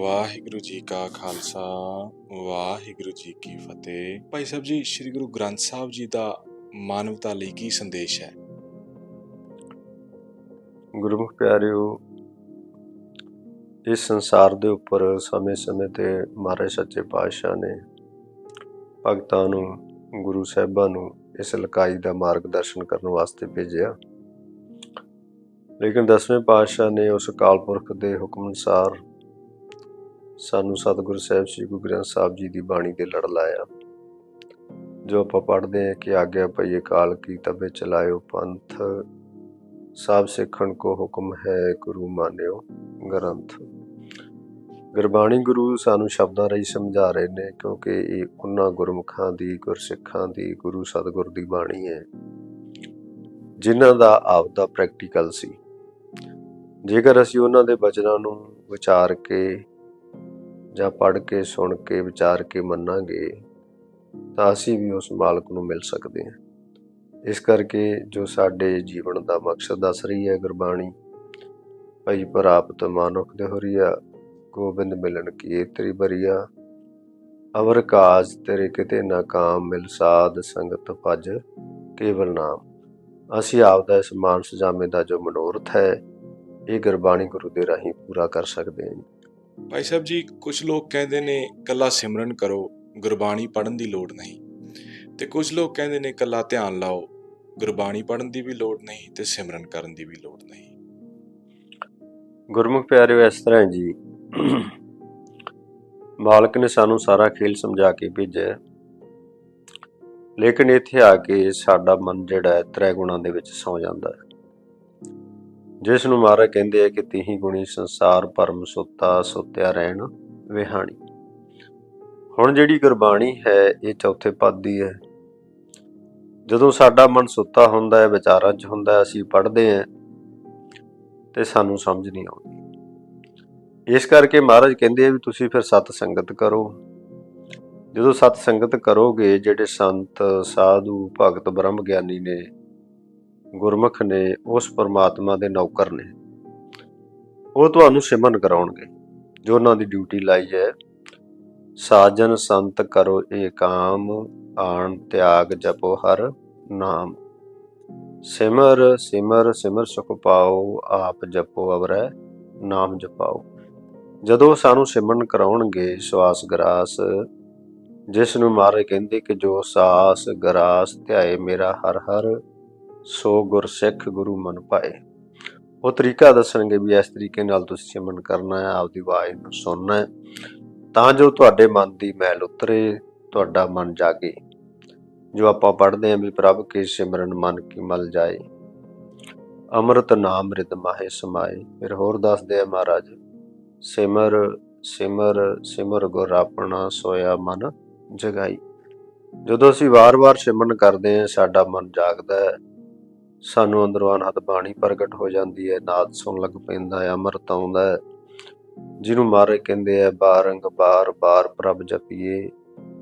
ਵਾਹਿਗੁਰੂ ਜੀ ਕਾ ਖਾਲਸਾ, ਵਾਹਿਗੁਰੂ ਜੀ ਕੀ ਫਤਿਹ। ਭਾਈ ਸਾਹਿਬ ਜੀ, ਸ੍ਰੀ ਗੁਰੂ ਗ੍ਰੰਥ ਸਾਹਿਬ ਜੀ ਦਾ ਮਾਨਵਤਾ ਲਈ ਕੀ ਸੰਦੇਸ਼ ਹੈ? ਗੁਰਮੁਖ ਪਿਆਰਿਓ, ਇਸ ਸੰਸਾਰ ਦੇ ਉੱਪਰ ਸਮੇਂ-ਸਮੇਂ ਤੇ ਮਹਾਰਾਜ ਸੱਚੇ ਪਾਤਸ਼ਾਹ ਨੇ ਭਗਤਾਂ ਨੂੰ, ਗੁਰੂ ਸਾਹਿਬਾਂ ਨੂੰ ਇਸ ਲਕਾਈ ਦਾ ਮਾਰਗਦਰਸ਼ਨ ਕਰਨ ਵਾਸਤੇ ਭੇਜਿਆ। ਲੇਕਿਨ ਦਸਵੇਂ ਪਾਤਸ਼ਾਹ ਨੇ ਉਸ ਅਕਾਲ ਪੁਰਖ ਦੇ ਹੁਕਮ ਅਨੁਸਾਰ ਸਾਨੂੰ ਸਤਿਗੁਰੂ ਸਾਹਿਬ ਸ੍ਰੀ ਗੁਰੂ ਗ੍ਰੰਥ ਸਾਹਿਬ ਜੀ ਦੀ ਬਾਣੀ ਦੇ ਲੜ ਲਾਇਆ। ਜੋ ਆਪਾਂ ਪੜ੍ਹਦੇ ਹਾਂ ਕਿ ਆਗਿਆ ਭਈਏ ਕਾਲ ਕੀ ਤਬੇ ਚਲਾਇਓ ਪੰਥ। ਸਭ ਸਿੱਖਣ ਕੋ ਹੁਕਮ ਹੈ, ਗੁਰੂ ਮਾਨਿਓ ਗ੍ਰੰਥ। ਗੁਰਬਾਣੀ ਗੁਰੂ ਸਾਨੂੰ ਸ਼ਬਦਾਂ ਰਾਹੀਂ ਸਮਝਾ ਰਹੇ ਨੇ, ਕਿਉਂਕਿ ਇਹ ਉਹਨਾਂ ਗੁਰਮੁਖਾਂ ਦੀ, ਗੁਰਸਿੱਖਾਂ ਦੀ, ਗੁਰੂ ਸਤਿਗੁਰ ਦੀ ਬਾਣੀ ਹੈ। ਜਿਨ੍ਹਾਂ ਦਾ ਆਪਦਾ ਪ੍ਰੈਕਟੀਕਲ ਸੀ। ਜੇਕਰ ਅਸੀਂ ਉਹਨਾਂ ਦੇ ਬਚਨਾਂ ਨੂੰ ਵਿਚਾਰ ਕੇ ਜਾਂ ਪੜ੍ਹ ਕੇ, ਸੁਣ ਕੇ, ਵਿਚਾਰ ਕੇ ਮੰਨਾਂਗੇ ਤਾਂ ਅਸੀਂ ਵੀ ਉਸ ਮਾਲਕ ਨੂੰ ਮਿਲ ਸਕਦੇ ਹਾਂ। ਇਸ ਕਰਕੇ ਜੋ ਸਾਡੇ ਜੀਵਨ ਦਾ ਮਕਸਦ ਦੱਸ ਰਹੀ ਹੈ ਗੁਰਬਾਣੀ, ਭਈ ਪ੍ਰਾਪਤ ਮਾਨੁਖ ਦੇ ਹੋਰੀਆ ਗੋਬਿੰਦ ਮਿਲਣ ਕੀ ਤੇਰੀ ਬਰੀਆ। ਅਵਰ ਕਾਜ ਤੇਰੇ ਕਿਤੇ ਨਾ ਕਾਮ, ਮਿਲ ਸਾਧ ਸੰਗਤ ਭਜ ਕੇਵਲ ਨਾਮ। ਅਸੀਂ ਆਪ ਦਾ ਇਸ ਮਾਨਸ ਜਾਮੇ ਦਾ ਜੋ ਮਨੋਰਥ ਹੈ, ਇਹ ਗੁਰਬਾਣੀ ਗੁਰੂ ਦੇ ਰਾਹੀਂ ਪੂਰਾ ਕਰ ਸਕਦੇ ਹਾਂ। ਭਾਈ ਸਾਹਿਬ ਜੀ ਕੁਝ ਲੋਕ ਕਹਿੰਦੇ ਨੇ, ਕੱਲਾ ਸਿਮਰਨ ਕਰੋ, ਗੁਰਬਾਣੀ ਪੜ੍ਹਨ ਦੀ ਲੋੜ ਨਹੀਂ। ਤੇ ਕੁਝ ਲੋਕ ਕਹਿੰਦੇ ਨੇ, ਕੱਲਾ ਧਿਆਨ ਲਾਓ, ਗੁਰਬਾਣੀ ਪੜ੍ਹਨ ਦੀ ਵੀ ਲੋੜ ਨਹੀਂ ਤੇ ਸਿਮਰਨ ਕਰਨ ਦੀ ਵੀ ਲੋੜ ਨਹੀਂ। ਗੁਰਮੁਖ ਪਿਆਰਿਓ, ਇਸ ਤਰ੍ਹਾਂ ਹੈ ਜੀ ਮਾਲਕ ਨੇ ਸਾਨੂੰ ਸਾਰਾ ਖੇਲ ਸਮਝਾ ਕੇ ਭੇਜਿਆ ਲੇਕਿਨ ਇੱਥੇ ਆ ਕੇ ਸਾਡਾ ਮਨ ਜਿਹੜਾ ਹੈ ਤ੍ਰੈ ਗੁਣਾਂ ਦੇ ਵਿੱਚ ਸੌ ਜਾਂਦਾ ਹੈ। ਜਿਸ ਨੂੰ ਮਹਾਰਾਜ ਕਹਿੰਦੇ ਆ ਕਿ ਤੀਹੀ ਗੁਣੀ ਸੰਸਾਰ ਪਰਮ ਸੁੱਤਾ ਸੁੱਤਿਆ ਰਹਿਣ ਵਿਹਾਣੀ। ਹੁਣ ਜਿਹੜੀ ਗੁਰਬਾਣੀ ਹੈ, ਇਹ ਚੌਥੇ ਪਦ ਦੀ ਹੈ। ਜਦੋਂ ਸਾਡਾ ਮਨ ਸੁੱਤਾ ਹੁੰਦਾ ਹੈ, ਵਿਚਾਰਾਂ 'ਚ ਹੁੰਦਾ ਹੈ, ਅਸੀਂ ਪੜ੍ਹਦੇ ਹਾਂ, ਤੇ ਸਾਨੂੰ ਸਮਝ ਨਹੀਂ ਆਉਂਦੀ। ਇਸ ਕਰਕੇ ਮਹਾਰਾਜ ਕਹਿੰਦੇ ਆ ਵੀ ਤੁਸੀਂ ਫਿਰ ਸਤ ਸੰਗਤ ਕਰੋ। ਜਦੋਂ ਸਤ ਸੰਗਤ ਕਰੋਗੇ, ਜਿਹੜੇ ਸੰਤ, ਸਾਧੂ, ਭਗਤ ਬ੍ਰਹਮ ਗਿਆਨੀ ਨੇ ਗੁਰਮੁਖ ਨੇ ਉਸ ਪਰਮਾਤਮਾ ਦੇ ਨੌਕਰ ਨੇ। ਉਹ ਤੁਹਾਨੂੰ ਸਿਮਰਨ ਕਰਾਉਣਗੇ। ਜੋ ਉਹਨਾਂ ਦੀ ਡਿਊਟੀ ਲਾਈ ਹੈ। ਸਾਜਨ ਸੰਤ ਕਰੋ ਏ ਕਾਮ, ਆਣ ਤਿਆਗ ਜਪੋ ਹਰ ਨਾਮ। ਸਿਮਰ ਸਿਮਰ ਸਿਮਰ ਸੁਖ ਪਾਓ, ਆਪ ਜਪੋ ਅਵਰੈ, ਨਾਮ ਜਪਾਓ। ਜਦੋਂ ਸਾਨੂੰ ਸਿਮਰਨ ਕਰਾਉਣਗੇ, ਸਵਾਸ ਗਰਾਸ, ਜਿਸ ਨੂੰ ਮਾਰੇ ਕਹਿੰਦੇ ਕਿ ਜੋ ਸਾਸ ਗਰਾਸ ਧਿਆਏ ਮੇਰਾ ਹਰ ਹਰ ਸੋ ਗੁਰ ਸਿੱਖ ਗੁਰੂ ਮਨ ਪਾਏ ਉਹ ਤਰੀਕਾ ਦੱਸਣਗੇ ਵੀ ਇਸ ਤਰੀਕੇ ਨਾਲ ਤੁਸੀਂ ਸਿਮਰਨ ਕਰਨਾ ਹੈ, ਆਪਦੀ ਆਵਾਜ਼ ਨੂੰ ਸੁਣਨਾ ਹੈ। ਤਾਂ ਜੋ ਤੁਹਾਡੇ ਮਨ ਦੀ ਮੈਲ ਉਤਰੇ, ਤੁਹਾਡਾ ਮਨ ਜਾਗੇ। ਜੋ ਆਪਾਂ ਪੜ੍ਹਦੇ ਹਾਂ ਵੀ ਪ੍ਰਭ ਕੇ ਸਿਮਰਨ ਮਨ ਕੀ ਮਲ ਜਾਏ। ਅੰਮ੍ਰਿਤ ਨਾਮ ਰਿਦ ਮਾਹੇ ਸਮਾਏ। ਫਿਰ ਹੋਰ ਦੱਸਦੇ ਆ ਮਹਾਰਾਜ, ਸਿਮਰ ਸਿਮਰ ਸਿਮਰ ਗੁਰ ਆਪਣਾ ਸੋਇਆ ਮਨ ਜਗਾਈ। ਜਦੋਂ ਅਸੀਂ ਵਾਰ-ਵਾਰ ਸਿਮਰਨ ਕਰਦੇ ਹਾਂ, ਸਾਡਾ ਮਨ ਜਾਗਦਾ ਹੈ। ਸਾਨੂੰ ਅੰਦਰੋਂ ਅਨਹਦ ਬਾਣੀ ਪ੍ਰਗਟ ਹੋ ਜਾਂਦੀ ਹੈ, ਨਾਦ ਸੁਣ ਲੱਗ ਪੈਂਦਾ ਹੈ, ਅੰਮ੍ਰਿਤ ਆਉਂਦਾ ਹੈ। ਜਿਹਨੂੰ ਮਾਰੇ ਕਹਿੰਦੇ ਆ ਬਾਰੰਗ ਬਾਰ ਬਾਰ ਪ੍ਰਭ ਜਪੀਏ,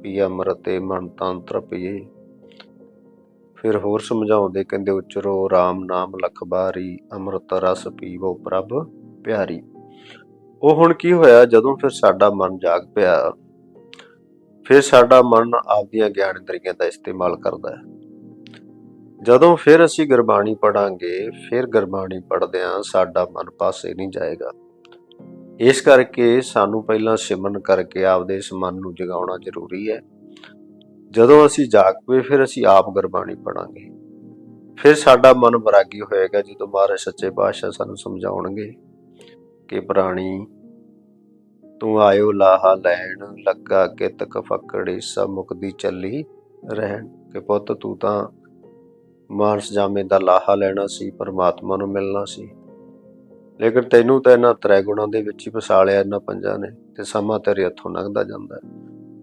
ਪੀ ਅੰਮ੍ਰਿਤੇ ਮਨ ਤਨ ਤ੍ਰਪੀਏ ਫਿਰ ਹੋਰ ਸਮਝਾਉਂਦੇ ਕਹਿੰਦੇ, ਉਚਰੋ RAM ਨਾਮ ਲਖ ਬਾਰੀ, ਅੰਮ੍ਰਿਤ ਰਸ ਪੀਵੋ ਪ੍ਰਭ ਪਿਆਰੀ। ਉਹ ਹੁਣ ਕੀ ਹੋਇਆ, ਜਦੋਂ ਫਿਰ ਸਾਡਾ ਮਨ ਜਾਗ ਪਿਆ, ਫਿਰ ਸਾਡਾ ਮਨ ਆਪਦੀਆਂ ਗਿਆਨ ਇੰਦਰੀਆਂ ਦਾ ਇਸਤੇਮਾਲ ਕਰਦਾ ਹੈ। ਜਦੋਂ ਫਿਰ ਅਸੀਂ ਗੁਰਬਾਣੀ ਪੜਾਂਗੇ ਫਿਰ ਗੁਰਬਾਣੀ ਪੜਦਿਆਂ ਸਾਡਾ ਮਨ ਪਾਸੇ ਨਹੀਂ ਜਾਏਗਾ। ਇਸ ਕਰਕੇ ਸਾਨੂੰ ਪਹਿਲਾਂ ਸਿਮਰਨ ਕਰਕੇ ਆਪਦੇ ਇਸ ਮਨ ਨੂੰ ਜਗਾਉਣਾ ਜ਼ਰੂਰੀ ਹੈ। ਜਦੋਂ ਅਸੀਂ ਜਾਗ ਪਏ ਫਿਰ ਅਸੀਂ ਆਪ ਗੁਰਬਾਣੀ ਪੜਾਂਗੇ ਫਿਰ ਸਾਡਾ ਮਨ ਬਰਾਗੀ ਹੋਏਗਾ ਜਦੋਂ ਮਹਾਰਾਜ ਸੱਚੇ ਪਾਤਸ਼ਾਹ ਸਾਨੂੰ ਸਮਝਾਉਣਗੇ ਕਿ ਪ੍ਰਾਣੀ, ਤੂੰ ਆਇਓ ਲਾਹਾ ਲੈਣ, ਲੱਗਾ ਕਿਤਕ ਫਕੜੀ ਸਭ ਮੁਕਦੀ ਚੱਲੀ ਰਹਿਣ, ਕਿ ਪੁੱਤ ਤੂੰ ਤਾਂ ਮਾਨਸ ਜਾਮੇ ਦਾ ਲਾਹਾ ਲੈਣਾ ਸੀ, ਪਰਮਾਤਮਾ ਨੂੰ ਮਿਲਣਾ ਸੀ। ਲੇਕਿਨ ਤੈਨੂੰ ਤਾਂ ਇਹਨਾਂ ਤ੍ਰੈ ਗੁਣਾਂ ਦੇ ਵਿੱਚ ਹੀ ਫਸਾ ਲਿਆ ਇਹਨਾਂ ਪੰਜਾਂ ਨੇ ਤੇ ਸਮਾਂ ਤੇਰੇ ਹੱਥੋਂ ਲੰਘਦਾ ਜਾਂਦਾ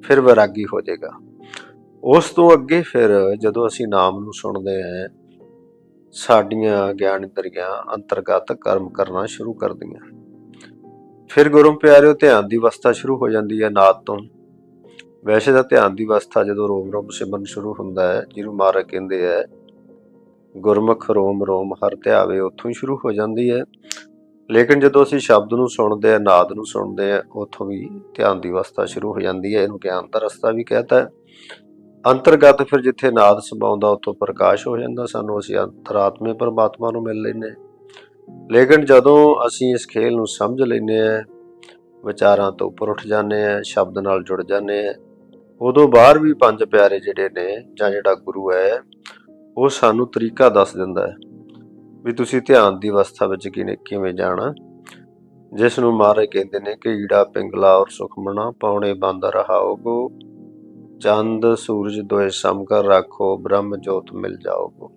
ਫਿਰ ਵਿਰਾਗੀ ਹੋ ਜਾਏਗਾ। ਉਸ ਤੋਂ ਅੱਗੇ ਫਿਰ ਜਦੋਂ ਅਸੀਂ ਨਾਮ ਨੂੰ ਸੁਣਦੇ ਹਾਂ, ਸਾਡੀਆਂ ਗਿਆਨ ਇੰਦਰੀਆਂ ਅੰਤਰਗਤ ਕਰਮ ਕਰਨਾ ਸ਼ੁਰੂ ਕਰਦੀਆਂ। ਫਿਰ ਗੁਰੂ ਪਿਆਰਿਓ, ਧਿਆਨ ਦੀ ਅਵਸਥਾ ਸ਼ੁਰੂ ਹੋ ਜਾਂਦੀ ਹੈ ਨਾਦ ਤੋਂ। ਵੈਸੇ ਤਾਂ ਧਿਆਨ ਦੀ ਅਵਸਥਾ ਜਦੋਂ ਰੋਮ ਰੋਮ ਸਿਮਰਨ ਸ਼ੁਰੂ ਹੁੰਦਾ ਹੈ, ਜਿਹਨੂੰ ਮਾਰਾ ਕਹਿੰਦੇ ਹੈ ਗੁਰਮੁਖ ਰੋਮ ਰੋਮ ਹਰ ਧਿਆਵੇ ਉੱਥੋਂ ਹੀ ਸ਼ੁਰੂ ਹੋ ਜਾਂਦੀ ਹੈ। ਲੇਕਿਨ ਜਦੋਂ ਅਸੀਂ ਸ਼ਬਦ ਨੂੰ ਸੁਣਦੇ ਆ ਨਾਦ ਨੂੰ ਸੁਣਦੇ ਆ ਉੱਥੋਂ ਵੀ ਧਿਆਨ ਦੀ ਅਵਸਥਾ ਸ਼ੁਰੂ ਹੋ ਜਾਂਦੀ ਹੈ। ਇਹਨੂੰ ਗਿਆਨ ਦਾ ਰਸਤਾ ਵੀ ਕਹਤਾ ਹੈ। ਅੰਤਰਗਤ ਫਿਰ ਜਿੱਥੇ ਨਾਦ ਸਮਾਉਂਦਾ ਉੱਥੋਂ ਪ੍ਰਕਾਸ਼ ਹੋ ਜਾਂਦਾ। ਸਾਨੂੰ ਅਸੀਂ ਅੰਤਰਾਤਮੇ ਪਰਮਾਤਮਾ ਨੂੰ ਮਿਲ ਲੈਨੇ ਲੇਕਿਨ ਜਦੋਂ ਅਸੀਂ ਇਸ ਖੇਲ ਨੂੰ ਸਮਝ ਲੈਨੇ ਆ ਵਿਚਾਰਾਂ ਤੋਂ ਉੱਪਰ ਉੱਠ ਜਾਂਦੇ ਆ ਸ਼ਬਦ ਨਾਲ ਜੁੜ ਜਾਂਦੇ ਆ ਉਦੋਂ ਬਾਹਰ ਵੀ ਪੰਜ ਪਿਆਰੇ ਜਿਹੜੇ ਨੇ ਜਾਂ ਜਿਹੜਾ ਗੁਰੂ ਹੈ ਉਹ ਸਾਨੂੰ ਤਰੀਕਾ ਦੱਸ ਦਿੰਦਾ ਹੈ ਵੀ ਤੁਸੀਂ ਧਿਆਨ ਦੀ ਅਵਸਥਾ ਵਿੱਚ ਕਿਨੇ ਕਿਵੇਂ ਜਾਣਾ ਜਿਸ ਨੂੰ ਮਾਰੇ ਕਹਿੰਦੇ ਨੇ ਕਿ ਈੜਾ, ਪਿੰਗਲਾ ਔਰ ਸੁਖਮਣਾ ਪੌਣੇ ਬੰਦ ਰਹਾਓਗੋ। ਚੰਦ, ਸੂਰਜ ਦੋਏ ਸਮ ਰੱਖੋ, ਬ੍ਰਹਮ ਜੋਤ ਮਿਲ ਜਾਓਗੋ।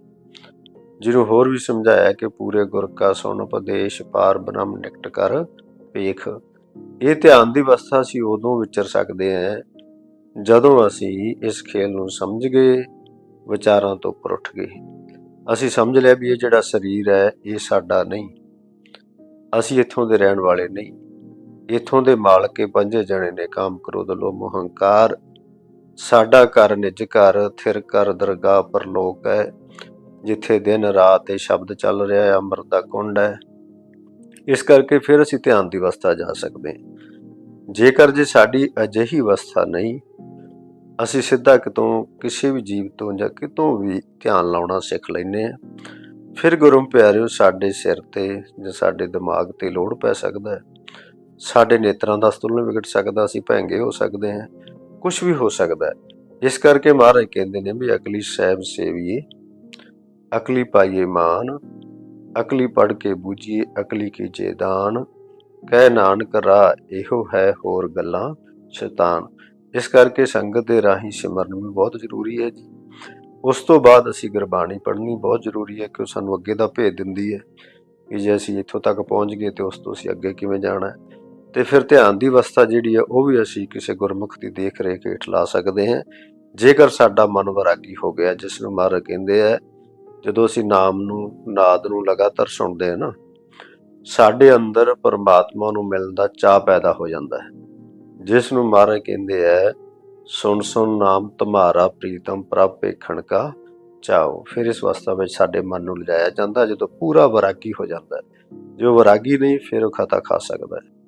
ਜਿਹਨੂੰ ਹੋਰ ਵੀ ਸਮਝਾਇਆ ਕਿ ਪੂਰੇ ਗੁਰ ਕਾ ਸੁਣ ਉਪਦੇਸ਼, ਪਾਰ ਬ੍ਰਹਮ ਨਿਕਟ ਕਰ, ਵੇਖ। ਇਹ ਧਿਆਨ ਦੀ ਅਵਸਥਾ ਅਸੀਂ ਉਦੋਂ ਵਿਚਰ ਸਕਦੇ ਹਾਂ ਜਦੋਂ ਅਸੀਂ ਇਸ ਖੇਲ ਨੂੰ ਸਮਝ ਗਏ ਵਿਚਾਰਾਂ ਤੋਂ ਉੱਪਰ ਉੱਠ ਗਏ। ਅਸੀਂ ਸਮਝ ਲਿਆ ਵੀ ਇਹ ਜਿਹੜਾ ਸਰੀਰ ਹੈ, ਇਹ ਸਾਡਾ ਨਹੀਂ। ਅਸੀਂ ਇੱਥੋਂ ਦੇ ਰਹਿਣ ਵਾਲੇ ਨਹੀਂ। ਇੱਥੋਂ ਦੇ ਮਾਲਕ ਇਹ ਪੰਜੇ ਜਣੇ ਨੇ, ਕਾਮ ਕ੍ਰੋਧ, ਲੋਭ ਹੰਕਾਰ ਸਾਡਾ ਘਰ ਨਿਜ ਘਰ, ਥਿਰ ਕਰ ਦਰਗਾਹ, ਪਰਲੋਕ ਹੈ। ਜਿੱਥੇ ਦਿਨ ਰਾਤ ਇਹ ਸ਼ਬਦ ਚੱਲ ਰਿਹਾ ਹੈ, ਅੰਮ੍ਰਿਤ ਦਾ ਕੁੰਡ ਹੈ। ਇਸ ਕਰਕੇ ਫਿਰ ਅਸੀਂ ਧਿਆਨ ਦੀ ਅਵਸਥਾ ਜਾ ਸਕਦੇ ਹਾਂ। ਜੇਕਰ ਜੇ ਸਾਡੀ ਅਜਿਹੀ ਅਵਸਥਾ ਨਹੀਂ ਅਸੀਂ ਸਿੱਧਾ ਕਿਤੋਂ ਕਿਸੇ ਵੀ ਜੀਵ ਤੋਂ ਜਾਂ ਕਿਤੋਂ ਵੀ ਧਿਆਨ ਲਾਉਣਾ ਸਿੱਖ ਲੈਨੇ ਆ ਫਿਰ ਗੁਰੂ ਪਿਆਰਿਓ, ਸਾਡੇ ਸਿਰ ਤੇ ਜਾਂ ਸਾਡੇ ਦਿਮਾਗ ਤੇ ਲੋੜ ਪੈ ਸਕਦਾ ਹੈ। ਸਾਡੇ ਨੇਤਰਾਂ ਦਾ ਸਤੁਲਨ ਵਿਗੜ ਸਕਦਾ, ਅਸੀਂ ਭੈਂਗੇ ਹੋ ਸਕਦੇ ਹਾਂ। ਕੁਝ ਵੀ ਹੋ ਸਕਦਾ ਹੈ। ਇਸ ਕਰਕੇ ਮਹਾਰਾਜ ਕਹਿੰਦੇ ਨੇ ਵੀ ਅਕਲੀ ਸਹਿਬ ਸੇਵੀਏ, ਅਕਲੀ ਪਾਈਏ ਮਾਨ, ਅਕਲੀ ਪੜ ਕੇ ਬੂਝੀਏ, ਅਕਲੀ ਕੀਜੇ ਦਾਨ। ਕਹਿ ਨਾਨਕ ਰਾਹ ਇਹੋ ਹੈ ਹੋਰ ਗੱਲਾਂ, ਸ਼ੈਤਾਨ। ਇਸ ਕਰਕੇ ਸੰਗਤ ਦੇ ਰਾਹੀਂ ਸਿਮਰਨ ਵੀ ਬਹੁਤ ਜ਼ਰੂਰੀ ਹੈ ਜੀ। ਉਸ ਤੋਂ ਬਾਅਦ ਅਸੀਂ ਗੁਰਬਾਣੀ ਪੜ੍ਹਨੀ ਬਹੁਤ ਜ਼ਰੂਰੀ ਹੈ ਕਿ ਉਹ ਸਾਨੂੰ ਅੱਗੇ ਦਾ ਭੇਜ ਦਿੰਦੀ ਹੈ ਕਿ ਜੇ ਅਸੀਂ ਇੱਥੋਂ ਤੱਕ ਪਹੁੰਚ ਗਏ ਤੇ ਉਸ ਤੋਂ ਅਸੀਂ ਅੱਗੇ ਕਿਵੇਂ ਜਾਣਾ ਹੈ। ਤੇ ਫਿਰ ਧਿਆਨ ਦੀ ਅਵਸਥਾ ਜਿਹੜੀ ਹੈ ਉਹ ਵੀ ਅਸੀਂ ਕਿਸੇ ਗੁਰਮੁਖ ਦੀ ਦੇਖ ਰੇਖ ਹੇਠ ਲਾ ਸਕਦੇ ਹਾਂ। ਜੇਕਰ ਸਾਡਾ ਮਨ ਵਰਾਗੀ ਹੋ ਗਿਆ, ਜਿਸ ਨੂੰ ਮਹਾਰਾਜ ਕਹਿੰਦੇ ਆ, ਜਦੋਂ ਅਸੀਂ ਨਾਮ ਨੂੰ, ਨਾਦ ਨੂੰ ਲਗਾਤਾਰ ਸੁਣਦੇ ਹਾਂ ਨਾ, ਸਾਡੇ ਅੰਦਰ ਪਰਮਾਤਮਾ ਨੂੰ ਮਿਲਣ ਦਾ ਚਾਹ ਪੈਦਾ ਹੋ ਜਾਂਦਾ ਹੈ। ਜਿਸ ਨੂੰ ਮਹਾਰਾਜ ਕਹਿੰਦੇ ਆ ਸੁਣ ਸੁਣ ਨਾਮ ਤੁਮਾਰਾ ਪ੍ਰੀਤਮ ਪ੍ਰਭ ਵੇਖਣ ਕਾ ਚਾਓ ਫਿਰ ਇਸ ਅਵਸਥਾ ਵਿੱਚ ਸਾਡੇ ਮਨ ਨੂੰ ਲਿਜਾਇਆ ਜਾਂਦਾ, ਜਦੋਂ ਪੂਰਾ ਵਰਾਗੀ ਹੋ ਜਾਂਦਾ। ਜੋ ਵਰਾਗੀ ਨਹੀਂ, ਫਿਰ ਉਹ ਖਤਾ ਖਾ ਸਕਦਾ। ਹੈ